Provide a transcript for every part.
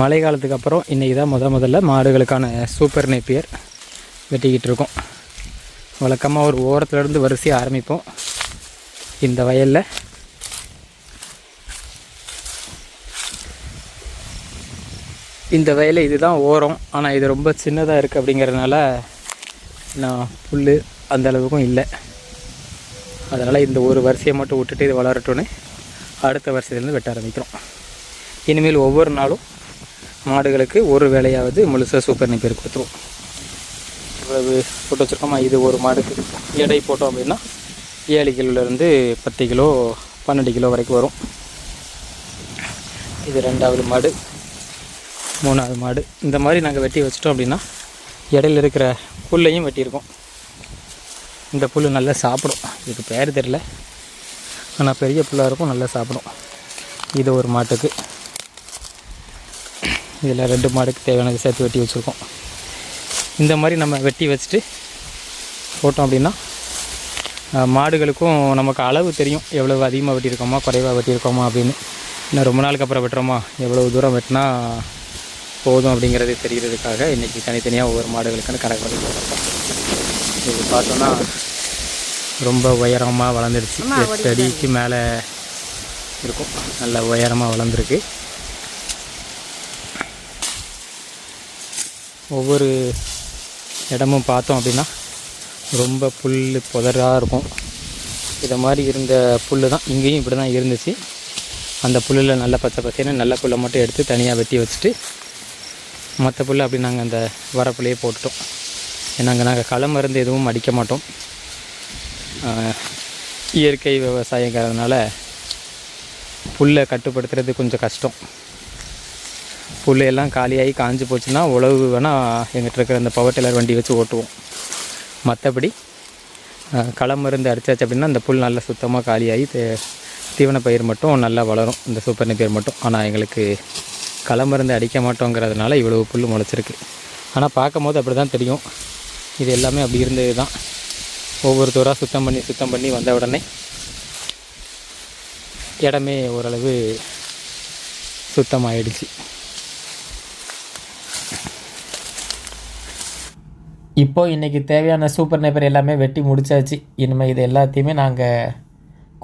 மழை காலத்துக்கு அப்புறம் இன்றைக்கி தான் முத முதல்ல மாடுகளுக்கான சூப்பர் நேப்பியர் வெட்டிக்கிட்டு இருக்கோம். வழக்கமாக ஒரு ஓரத்துலேருந்து வரிசையாக ஆரம்பிப்போம். இந்த வயலில். இந்த வயலில் இதுதான் ஓரம். ஆனால் இது ரொம்ப சின்னதாக இருக்குது அப்படிங்கிறதுனால நான் புல் அந்த அளவுக்கும் இல்லை. அதனால் இந்த ஒரு வரிசையை மட்டும் விட்டுட்டு இது வளரட்டும்னு அடுத்த வரிசையிலேருந்து வெட்ட ஆரம்பிக்கிறோம். இனிமேல் ஒவ்வொரு நாளும் மாடுகளுக்கு ஒரு வேலையாவது முழுசாக சூப்பர் நெப்பேர் கொடுத்துருவோம் இவ்வளவு போட்டு வச்சுருக்கோமா? இது ஒரு மாடுக்கு எடை போட்டோம் அப்படின்னா ஏழு கிலோலேருந்து பத்து கிலோ பன்னெண்டு கிலோ வரைக்கும் வரும். இது ரெண்டாவது மாடு மூணாவது மாடு. இந்த மாதிரி நாங்கள் வெட்டி வச்சிட்டோம் அப்படின்னா இடையில இருக்கிற புல்லையும் வெட்டியிருக்கோம். இந்த புல் நல்லா சாப்பிடும். இதுக்கு பேர் தெரில ஆனால் பெரிய புல்லாக இருக்கும் நல்லா சாப்பிடும். இது ஒரு மாட்டுக்கு. இதில் ரெண்டு மாடுக்கு தேவையானது சேர்த்து வெட்டி வச்சுருக்கோம். இந்த மாதிரி நம்ம வெட்டி வச்சுட்டு போட்டோம் அப்படின்னா மாடுகளுக்கும் நமக்கு அளவு தெரியும். எவ்வளவு அதிகமாக வெட்டியிருக்கோமா குறைவாக வெட்டியிருக்கோமா அப்படின்னு. இன்னும் ரொம்ப நாளுக்கு அப்புறம் வெட்டுறோமா? எவ்வளோ தூரம் வெட்டினா போதும் அப்படிங்கிறது தெரியறதுக்காக இன்றைக்கி தனித்தனியாக ஒவ்வொரு மாடுகளுக்குன்னு கணக்கு பண்ணி இது பார்த்தோன்னா ரொம்ப உயரமாக வளர்ந்துருச்சு. எட்டு அடிக்கு மேலே இருக்கும். நல்ல உயரமாக வளர்ந்துருக்கு. ஒவ்வொரு இடமும் பார்த்தோம் அப்படின்னா ரொம்ப புல் புதராக இருக்கும். இதை மாதிரி இருந்த புல் தான் இங்கேயும் இப்படி தான் இருந்துச்சு. அந்த புல்லில் நல்ல பச்சை பச்சைன்னு நல்ல புல்லை மட்டும் எடுத்து தனியாக வெட்டி வச்சுட்டு மற்ற புல் அப்படி நாங்கள் அந்த வரப்புலையே போட்டுட்டோம். ஏன்னா அங்கே நாங்கள் களை மருந்து எதுவும் அடிக்க மாட்டோம். இயற்கை விவசாயங்கிறதுனால புல்லை கட்டுப்படுத்துறது கொஞ்சம் கஷ்டம். புல் எல்லாம் காலியாகி காஞ்சி போச்சுன்னா உழவு வேணால் எங்கிட்ட இருக்கிற அந்த பவர் டில்லர் வண்டி வச்சு ஓட்டுவோம். மற்றபடி களை மருந்து அடித்தாச்சு அப்படின்னா அந்த புல் நல்லா சுத்தமாக காலியாகி தீவன பயிர் மட்டும் நல்லா வளரும். இந்த சூப்பர் நெப்பயிர் மட்டும். ஆனால் எங்களுக்கு களை மருந்து அடிக்க மாட்டோங்கிறதுனால இவ்வளவு புல் முளைச்சிருக்கு. ஆனால் பார்க்கும்போது அப்படி தான் தெரியும். இது எல்லாமே அப்படி இருந்தது தான் ஒவ்வொருத்தராக சுத்தம் பண்ணி சுத்தம் பண்ணி வந்த உடனே இடமே ஓரளவு சுத்தமாகிடுச்சு இப்போ இன்றைக்கி தேவையான சூப்பர் நைப்பர் எல்லாமே வெட்டி முடிச்சாச்சு. இனிமேல் இது எல்லாத்தையுமே நாங்கள்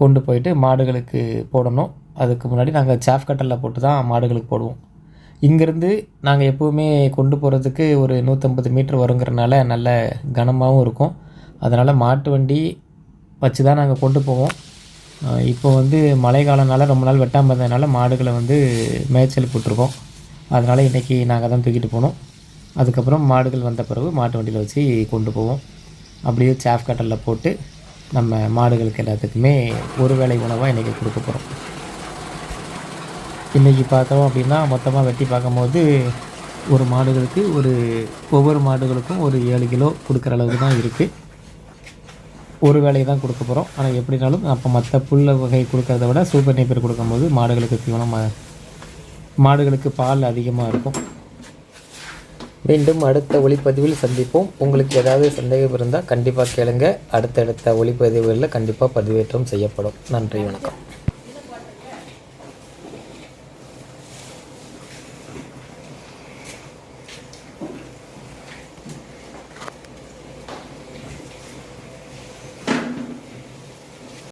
கொண்டு போயிட்டு மாடுகளுக்கு போடணும். அதுக்கு முன்னாடி நாங்கள் சாஃப் கட்டரில் போட்டு தான் மாடுகளுக்கு போடுவோம். இங்கேருந்து நாங்கள் எப்போவுமே கொண்டு போகிறதுக்கு ஒரு நூற்றம்பது மீட்ரு வருங்கிறனால நல்ல கனமாகவும் இருக்கும். அதனால் மாட்டு வண்டி வச்சு தான் நாங்கள் கொண்டு போவோம். இப்போ வந்து மழை காலனால ரொம்ப நாள் வெட்டாமல் இருந்ததுனால மாடுகளை வந்து மேய்ச்சல் போட்டிருக்கோம். அதனால் இன்றைக்கி நாங்கள் தான் தூக்கிட்டு போனோம். அதுக்கப்புறம் மாடுகள் வந்த பிறகு மாட்டு வண்டியில் வச்சு கொண்டு போவோம். அப்படியே சாஃப் கட்டலில் போட்டு நம்ம மாடுகளுக்கு எல்லாத்துக்குமே ஒரு வேளை உணவாக இன்றைக்கி கொடுக்க போகிறோம் இன்றைக்கி பார்த்தோம் அப்படின்னா மொத்தமாக வெட்டி பார்க்கும்போது ஒரு மாடுகளுக்கு ஒரு ஒவ்வொரு மாடுகளுக்கும் ஒரு ஏழு கிலோ கொடுக்குற அளவுக்கு தான் இருக்குது ஒரு வேலையை தான் கொடுக்க போகிறோம் ஆனால் எப்படினாலும் அப்போ மற்ற புல்ல வகை கொடுக்கறத விட சூப்பர் நெய்ப்பர் கொடுக்கும்போது மாடுகளுக்கு தீவனம் மாடுகளுக்கு பால் அதிகமாக இருக்கும். மீண்டும் அடுத்த ஒளிப்பதிவில் சந்திப்போம். உங்களுக்கு ஏதாவது சந்தேகம் இருந்தால் கண்டிப்பாக கேளுங்க. அடுத்தடுத்த ஒளிப்பதிவுகளில் கண்டிப்பாக பதிவேற்றம் செய்யப்படும். நன்றி வணக்கம்.